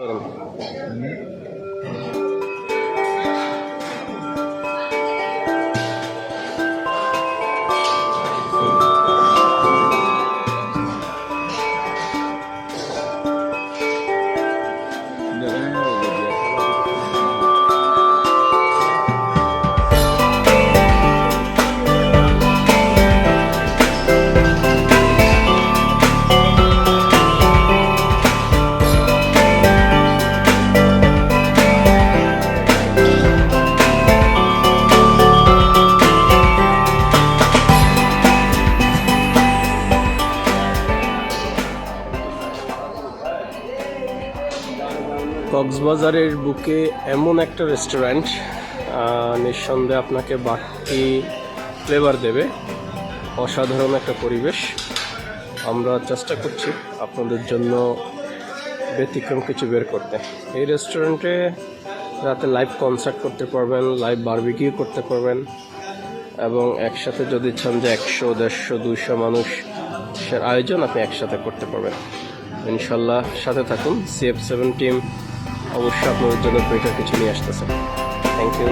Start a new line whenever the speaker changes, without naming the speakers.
Thank কক্সবাজারের বুকে এমন একটা রেস্টুরেন্ট নিঃসন্দেহে আপনাকে বাড়তি ফ্লেভার দেবে। অসাধারণ একটা পরিবেশ। আমরা চেষ্টা করছি আপনাদের জন্য ব্যতিক্রম কিছু বের করতে। এই রেস্টুরেন্টে রাতে লাইভ কনসার্ট করতে পারবেন লাইভ বারবিকিউ করতে পারবেন এবং একসাথে যদি চান যে একশো, দেড়শো, দুইশো মানুষের আয়োজন আপনি একসাথে করতে পারবেন। ইনশাল্লাহ সাথে থাকুন সিএফ সেভেন টিম অবশ্যই আপনাদের জন্য বেটার কিছু নিয়ে আসতেছে। Thank you